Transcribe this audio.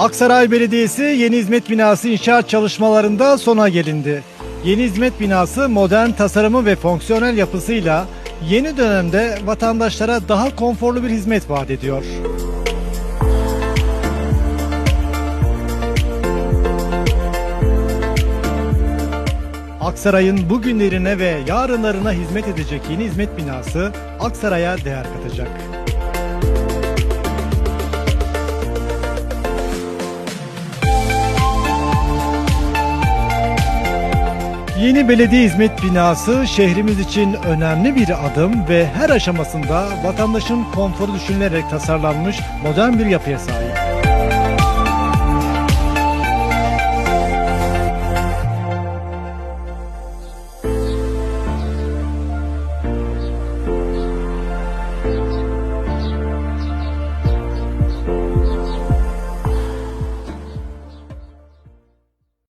Aksaray Belediyesi yeni hizmet binası inşaat çalışmalarında sona gelindi. Yeni hizmet binası modern tasarımı ve fonksiyonel yapısıyla yeni dönemde vatandaşlara daha konforlu bir hizmet vaat ediyor. Aksaray'ın bugünlerine ve yarınlarına hizmet edecek yeni hizmet binası Aksaray'a değer katacak. Yeni belediye hizmet binası şehrimiz için önemli bir adım ve her aşamasında vatandaşın konforu düşünülerek tasarlanmış modern bir yapıya sahip.